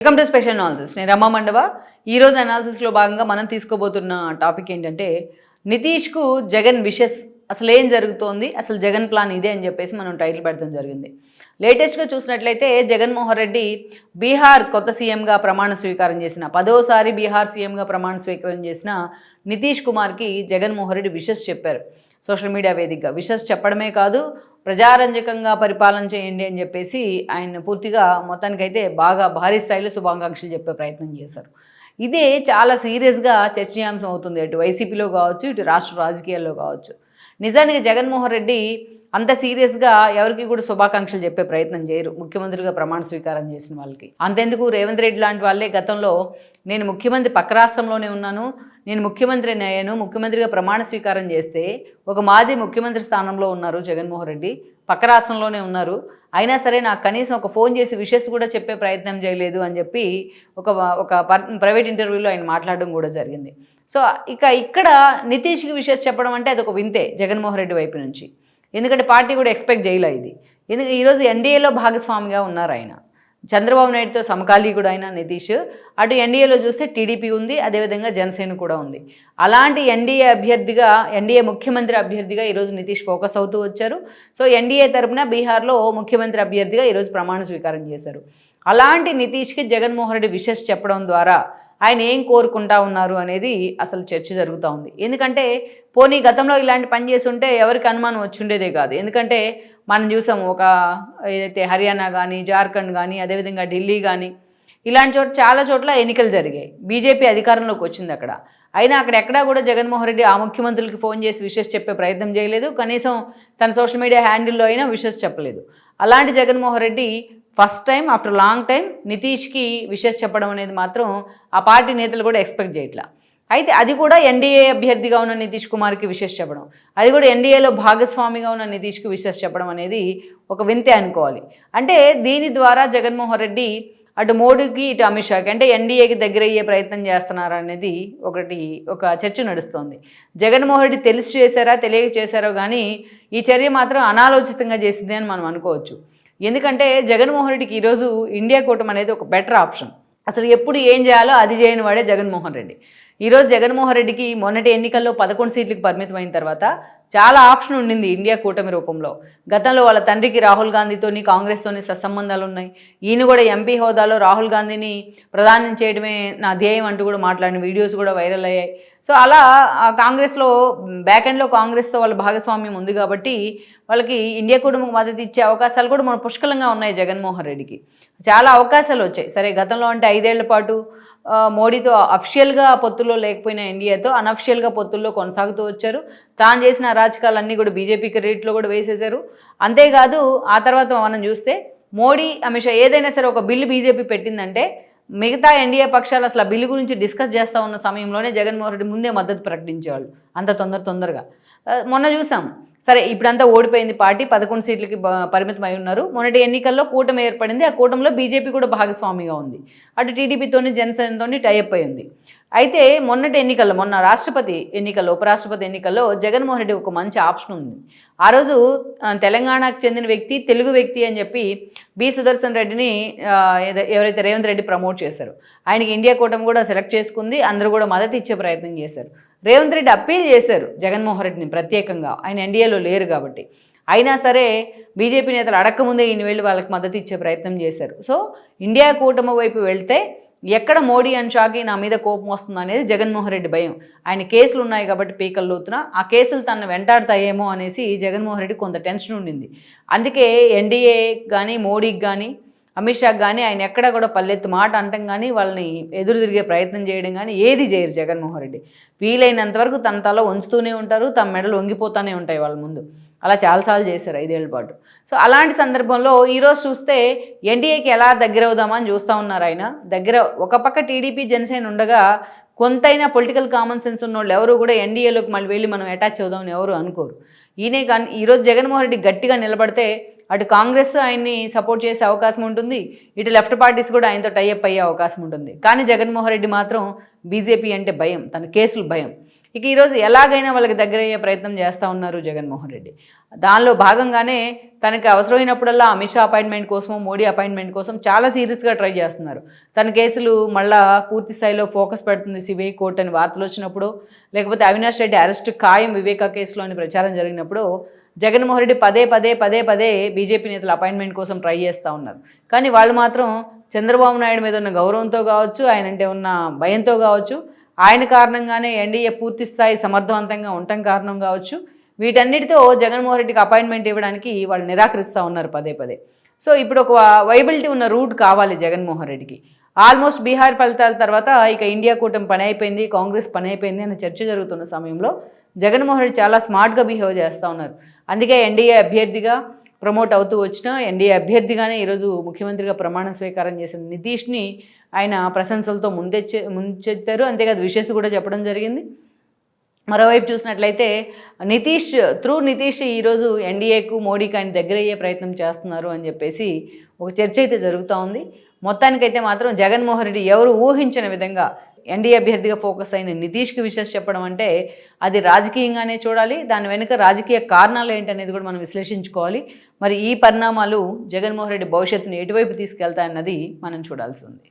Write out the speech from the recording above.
Welcome to special analysis నేను రమా మండవ. ఈరోజు అనాలిసిస్లో భాగంగా మనం తీసుకోబోతున్న టాపిక్ ఏంటంటే నితీష్కు జగన్ విషెస్ అసలు ఏం జరుగుతోంది? అసలు జగన్ ప్లాన్ ఇదే అని చెప్పేసి మనం టైటిల్ పెడతాం జరిగింది. లేటెస్ట్గా చూసినట్లయితే జగన్మోహన్ రెడ్డి బీహార్ కొత్త సీఎంగా ప్రమాణ స్వీకారం చేసిన పదోసారి బీహార్ సీఎంగా ప్రమాణ స్వీకారం చేసిన నితీష్ కుమార్కి జగన్మోహన్ రెడ్డి విషెస్ చెప్పారు. సోషల్ మీడియా వేదికగా. విషస్ చెప్పడమే కాదు ప్రజారంజకంగా పరిపాలన చేయండి అని చెప్పేసి ఆయన పూర్తిగా మొత్తానికైతే బాగా భారీ స్థాయిలో శుభాకాంక్షలు చెప్పే ప్రయత్నం చేశారు. ఇదే చాలా సీరియస్గా చర్చనీయాంశం అవుతుంది. అటు వైసీపీలో కావచ్చు ఇటు రాష్ట్ర రాజకీయాల్లో కావచ్చు. నిజానికి జగన్మోహన్ రెడ్డి అంత సీరియస్గా ఎవరికి కూడా శుభాకాంక్షలు చెప్పే ప్రయత్నం చేయరు. ముఖ్యమంత్రిగా ప్రమాణ స్వీకారం చేసిన వాళ్ళకి. అంతెందుకు రేవంత్ రెడ్డి లాంటి వాళ్ళే గతంలో నేను ముఖ్యమంత్రి పక్క రాష్ట్రంలోనే ఉన్నాను నేను ముఖ్యమంత్రి అయ్యాను ముఖ్యమంత్రిగా ప్రమాణ స్వీకారం చేస్తే ఒక మాజీ ముఖ్యమంత్రి స్థానంలో ఉన్నారు జగన్మోహన్ రెడ్డి. పక్క రాష్ట్రంలోనే ఉన్నారు. అయినా సరే నాకు కనీసం ఒక ఫోన్ చేసి విషెస్ కూడా చెప్పే ప్రయత్నం చేయలేదు అని చెప్పి ఒక ఒక ప్రైవేట్ ఇంటర్వ్యూలో ఆయన మాట్లాడడం కూడా జరిగింది. సో ఇక ఇక్కడ నితీష్కి విషెస్ చెప్పడం అంటే అది ఒక వింతే జగన్మోహన్ రెడ్డి వైపు నుంచి. ఎందుకంటే పార్టీ కూడా ఎక్స్పెక్ట్ చేయలే ఇది. ఎందుకంటే ఈరోజు ఎన్డీఏలో భాగస్వామిగా ఉన్నారు ఆయన. చంద్రబాబు నాయుడుతో సమకాలీకుడు అయిన నితీష్. అటు ఎన్డీఏలో చూస్తే టీడీపీ ఉంది అదేవిధంగా జనసేన కూడా ఉంది. అలాంటి ఎన్డీఏ అభ్యర్థిగా ఎన్డీఏ ముఖ్యమంత్రి అభ్యర్థిగా ఈరోజు నితీష్ ఫోకస్ అవుతూ వచ్చారు. సో ఎన్డీఏ తరపున బీహార్లో ముఖ్యమంత్రి అభ్యర్థిగా ఈరోజు ప్రమాణ స్వీకారం చేశారు. అలాంటి నితీష్కి జగన్మోహన్ రెడ్డి విషెస్ చెప్పడం ద్వారా ఆయన ఏం కోరుకుంటా ఉన్నారు అనేది అసలు చర్చ జరుగుతూ ఉంది. ఎందుకంటే పోనీ గతంలో ఇలాంటి పని చేసి ఉంటే ఎవరికి అనుమానం వచ్చిండేదే కాదు. ఎందుకంటే మనం చూసాం ఒక ఏదైతే హర్యానా కానీ జార్ఖండ్ కానీ అదేవిధంగా ఢిల్లీ కానీ ఇలాంటి చోట చాలా చోట్ల ఎన్నికలు జరిగాయి. బీజేపీ అధికారంలోకి వచ్చింది అక్కడ. అయినా అక్కడ ఎక్కడా కూడా జగన్మోహన్ రెడ్డి ఆ ముఖ్యమంత్రులకి ఫోన్ చేసి విషెస్ చెప్పే ప్రయత్నం చేయలేదు. కనీసం తన సోషల్ మీడియా హ్యాండిల్లో అయినా విషెస్ చెప్పలేదు. అలాంటి Jaganmohan Reddy first time after long time నితీష్కి wishes చెప్పడం అనేది మాత్రం ఆ పార్టీ నేతలు కూడా ఎక్స్పెక్ట్ చేయట్లా. అయితే అది కూడా ఎన్డీఏ అభ్యర్థిగా ఉన్న నితీష్ కుమార్కి విషెస్ చెప్పడం. అది కూడా ఎన్డీఏలో భాగస్వామిగా ఉన్న నితీష్కి విషెస్ చెప్పడం అనేది ఒక వింతే అనుకోవాలి. అంటే దీని ద్వారా జగన్మోహన్ రెడ్డి అటు మోడీకి ఇటు అమిత్ షాకి అంటే ఎన్డీఏకి దగ్గర అయ్యే ప్రయత్నం చేస్తున్నారు అనేది ఒకటి ఒక చర్చ నడుస్తోంది. జగన్మోహన్ రెడ్డి తెలిసి చేశారా తెలియక చేశారో కానీ ఈ చర్య మాత్రం అనాలోచితంగా చేసింది అని మనం అనుకోవచ్చు. ఎందుకంటే జగన్మోహన్ రెడ్డికి ఈరోజు ఇండియా కూటమి అనేది ఒక బెటర్ ఆప్షన్ అసలు ఎప్పుడు ఏం చేయాలో అది చేయని వాడే జగన్మోహన్ రెడ్డి. ఈరోజు జగన్మోహన్ రెడ్డికి మొన్నటి ఎన్నికల్లో పదకొండు సీట్లకు పరిమితమైన తర్వాత చాలా ఆప్షన్ ఉండింది ఇండియా కూటమి రూపంలో. గతంలో వాళ్ళ తండ్రికి రాహుల్ గాంధీతోని కాంగ్రెస్తోని సత్సంబంధాలు ఉన్నాయి ఈయన కూడా ఎంపీ హోదాలో రాహుల్ గాంధీని ప్రధానం చేయడమే నా ధ్యేయం అంటూ కూడా మాట్లాడిన వీడియోస్ కూడా వైరల్ అయ్యాయి. సో అలా ఆ కాంగ్రెస్లో బ్యాక్ ఎండ్లో కాంగ్రెస్తో వాళ్ళ భాగస్వామ్యం ఉంది కాబట్టి వాళ్ళకి ఇండియా కుటుంబం మద్దతు ఇచ్చే అవకాశాలు కూడా మన పుష్కలంగా ఉన్నాయి జగన్మోహన్ రెడ్డికి. చాలా అవకాశాలు వచ్చాయి. సరే గతంలో అంటే ఐదేళ్ళ పాటు మోడీతో అఫిషియల్గా పొత్తుల్లో లేకపోయినా ఇండియాతో అనఫిషియల్గా పొత్తుల్లో కొనసాగుతూ వచ్చారు. తాను చేసిన అరాచకాలన్నీ కూడా బీజేపీ క్రెడిట్లో కూడా వేసేశారు. అంతేకాదు ఆ తర్వాత మనం చూస్తే మోడీ అమిత్ షా ఏదైనా సరే ఒక బిల్లు బీజేపీ పెట్టిందంటే మిగతా ఎన్డీఏ పక్షాలు అసలు బిల్లు గురించి డిస్కస్ చేస్తూ ఉన్న సమయంలోనే జగన్మోహన్ రెడ్డి ముందే మద్దతు ప్రకటించేవాళ్ళు. అంత తొందర తొందరగా. మొన్న చూసాం. సరే ఇప్పుడంతా ఓడిపోయింది పార్టీ పదకొండు సీట్లకి పరిమితం అయి ఉన్నారు. మొన్నటి ఎన్నికల్లో కూటమి ఏర్పడింది. ఆ కూటమిలో బీజేపీ కూడా భాగస్వామిగా ఉంది. అటు టీడీపీతోని జనసేనతోని టైఅప్ అయి ఉంది. అయితే మొన్నటి ఎన్నికల్లో మొన్న రాష్ట్రపతి ఎన్నికల్లో ఉపరాష్ట్రపతి ఎన్నికల్లో జగన్మోహన్ రెడ్డి ఒక మంచి ఆప్షన్ ఉంది. ఆ రోజు తెలంగాణకు చెందిన వ్యక్తి తెలుగు వ్యక్తి అని చెప్పి బి సుదర్శన్ రెడ్డిని ఎవరైతే రేవంత్ రెడ్డి ప్రమోట్ చేశారు ఆయనకి ఇండియా కూటమి కూడా సెలెక్ట్ చేసుకుంది అందరూ కూడా మద్దతు ఇచ్చే ప్రయత్నం చేశారు. రేవంత్ రెడ్డి అప్పీల్ చేశారు జగన్మోహన్ రెడ్డిని ప్రత్యేకంగా ఆయన ఎన్డీఏలో లేరు కాబట్టి. అయినా సరే బీజేపీ నేతలు అడక్కముందే ఈయన వెళ్ళి వాళ్ళకి మద్దతు ఇచ్చే ప్రయత్నం చేశారు. సో ఇండియా కూటమి వైపు వెళ్తే ఎక్కడ మోడీ అండ్ షాకి నా మీద కోపం వస్తుంది అనేది జగన్మోహన్ రెడ్డి భయం. ఆయన కేసులు ఉన్నాయి కాబట్టి పీకల్ లోతున ఆ కేసులు తనను వెంటాడతాయేమో అనేసి జగన్మోహన్ రెడ్డి కొంత టెన్షన్ ఉండింది. అందుకే ఎన్డీఏ కానీ మోడీకి కానీ అమిత్ షాకి కానీ ఆయన ఎక్కడ కూడా పల్లెత్తు మాట అంటం కానీ వాళ్ళని ఎదురు తిరిగే ప్రయత్నం చేయడం కానీ ఏది చేయరు జగన్మోహన్ రెడ్డి. వీలైనంత వరకు తన తల వంచుతూనే ఉంటారు తమ మెడలు వంగిపోతూనే ఉంటాయి వాళ్ళ ముందు. అలా చాలాసార్లు చేశారు ఐదేళ్ళ పాటు. సో అలాంటి సందర్భంలో ఈరోజు చూస్తే ఎన్డీఏకి ఎలా దగ్గర అవుదామని చూస్తూ ఉన్నారు ఆయన. దగ్గర ఒక పక్క టీడీపీ జనసేన ఉండగా కొంతైనా పొలిటికల్ కామన్ సెన్స్ ఉన్న వాళ్ళు ఎవరు కూడా ఎన్డీఏలోకి మళ్ళీ వెళ్ళి మనం అటాచ్ అవుదామని ఎవరు అనుకోరు. ఈయనే కానీ ఈరోజు జగన్మోహన్ రెడ్డి గట్టిగా నిలబడితే అటు కాంగ్రెస్ ఆయన్ని సపోర్ట్ చేసే అవకాశం ఉంటుంది ఇటు లెఫ్ట్ పార్టీస్ కూడా ఆయనతో టైఅప్ అయ్యే అవకాశం ఉంటుంది. కానీ జగన్మోహన్ రెడ్డి మాత్రం బీజేపీ అంటే భయం తన కేసులు భయం. ఇక ఈరోజు ఎలాగైనా వాళ్ళకి దగ్గరయ్యే ప్రయత్నం చేస్తూ ఉన్నారు జగన్మోహన్ రెడ్డి. దానిలో భాగంగానే తనకి అవసరమైనప్పుడల్లా అమిత్ షా అపాయింట్మెంట్ కోసం మోడీ అపాయింట్మెంట్ కోసం చాలా సీరియస్గా ట్రై చేస్తున్నారు. తన కేసులు మళ్ళా పూర్తి స్థాయిలో ఫోకస్ పెడుతుంది సిబిఐ కోర్టు అని వార్తలు వచ్చినప్పుడు లేకపోతే అవినాష్ రెడ్డి అరెస్ట్ ఖాయం వివేక కేసులో అని ప్రచారం జరిగినప్పుడు జగన్మోహన్ రెడ్డి పదే పదే పదే పదే బీజేపీ నేతల అపాయింట్మెంట్ కోసం ట్రై చేస్తూ ఉన్నారు. కానీ వాళ్ళు మాత్రం చంద్రబాబు నాయుడు మీద ఉన్న గౌరవంతో కావచ్చు ఆయన అంటే ఉన్న భయంతో కావచ్చు ఆయన కారణంగానే ఎన్డీఏ పూర్తి స్థాయి సమర్థవంతంగా ఉండటం కారణం కావచ్చు. వీటన్నిటితో జగన్మోహన్ రెడ్డికి అపాయింట్మెంట్ ఇవ్వడానికి వాళ్ళు నిరాకరిస్తూ ఉన్నారు పదే పదే. సో ఇప్పుడు ఒక వైబిలిటీ ఉన్న రూట్ కావాలి జగన్మోహన్ రెడ్డికి. ఆల్మోస్ట్ బీహార్ ఫలితాల తర్వాత ఇక ఇండియా కూటమి పని అయిపోయింది కాంగ్రెస్ పని అయిపోయింది అనే చర్చ జరుగుతున్న సమయంలో జగన్మోహన్ రెడ్డి చాలా స్మార్ట్గా బిహేవ్ చేస్తూ ఉన్నారు. అందుకే ఎన్డీఏ అభ్యర్థిగా ప్రమోట్ అవుతూ వచ్చిన ఎన్డీఏ అభ్యర్థిగానే ఈరోజు ముఖ్యమంత్రిగా ప్రమాణ స్వీకారం చేసిన నితీష్ని ఆయన ప్రశంసలతో ముందెచ్చే ముంచెత్తారు. అంతేకాదు విషెస్ కూడా చెప్పడం జరిగింది. మరోవైపు చూసినట్లయితే నితీష్ త్రూ నితీష్ ఈరోజు ఎన్డీఏకు మోడీకి ఆయన దగ్గర అయ్యే ప్రయత్నం చేస్తున్నారు అని చెప్పేసి ఒక చర్చ అయితే జరుగుతూ ఉంది. మొత్తానికైతే మాత్రం జగన్మోహన్ రెడ్డి ఎవరు ఊహించిన విధంగా ఎన్డీఏ అభ్యర్థిగా ఫోకస్ అయిన నితీష్కి విషయం చెప్పడం అంటే అది రాజకీయంగానే చూడాలి. దాని వెనుక రాజకీయ కారణాలు ఏంటనేది కూడా మనం విశ్లేషించుకోవాలి. మరి ఈ పరిణామాలు జగన్మోహన్ రెడ్డి భవిష్యత్తును ఎటువైపు తీసుకెళ్తాయన్నది మనం చూడాల్సి ఉంది.